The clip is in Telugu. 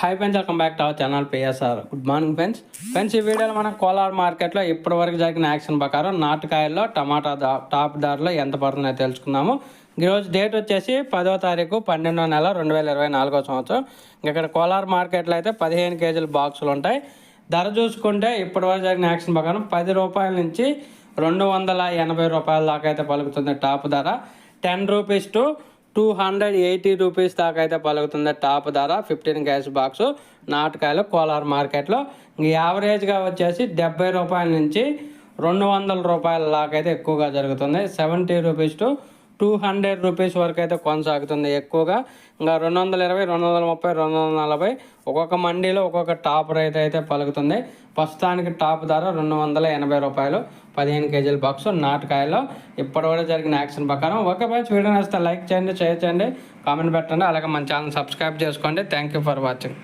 Hi friends welcome back to our channel PSR good morning friends friends ఈ వీడియోలో మనం కోలార్ మార్కెట్లో ఇప్పటివరకు జరిగిన యాక్షన్ ప్రకారం నాటుకాయల్లో టమాటా దా టాప్ ధరలో ఎంత పడుతుందో తెలుసుకుందాము. ఈరోజు డేట్ వచ్చేసి పదో తారీఖు పన్నెండో నెల రెండు వేల ఇరవై నాలుగో సంవత్సరం. ఇక్కడ కోలార్ మార్కెట్లో అయితే పదిహేను కేజీల బాక్సులు ఉంటాయి. ధర చూసుకుంటే ఇప్పటివరకు జరిగిన యాక్షన్ ప్రకారం పది రూపాయల నుంచి రెండు వందల ఎనభై రూపాయల దాకా అయితే పలుకుతుంది టాప్ ధర. Ten rupees to two hundred eighty rupees దాకా అయితే పలుకుతుంది. టాప్ ధర ఫిఫ్టీన్ గ్యాస్ బాక్స్ నాటకాయలు కోలార్ మార్కెట్లో. యావరేజ్గా వచ్చేసి డెబ్బై రూపాయల నుంచి రెండు వందల రూపాయల దాకా అయితే ఎక్కువగా జరుగుతుంది. Seventy rupees to two hundred rupees వరకు అయితే కొనసాగుతుంది ఎక్కువగా. ఇంకా రెండు వందల ఇరవై రెండు వందల ముప్పై రెండు వందల నలభై ఒక్కొక్క మండీలో ఒక్కొక్క టాప్ రేట్ అయితే పలుకుతుంది. ప్రస్తుతానికి టాప్ ధర రెండు వందల ఎనభై రూపాయలు పదిహేను కేజీల బాక్స్ నాటకాయలో. ఇప్పటివరకు జరిగిన యాక్షన్ ప్రకారం ఒక బాయ్ వీడియో నేస్తే లైక్ చేయండి షేర్ చేయండి కామెంట్ పెట్టండి అలాగే మన ఛానల్ సబ్స్క్రైబ్ చేసుకోండి. Thank you for watching.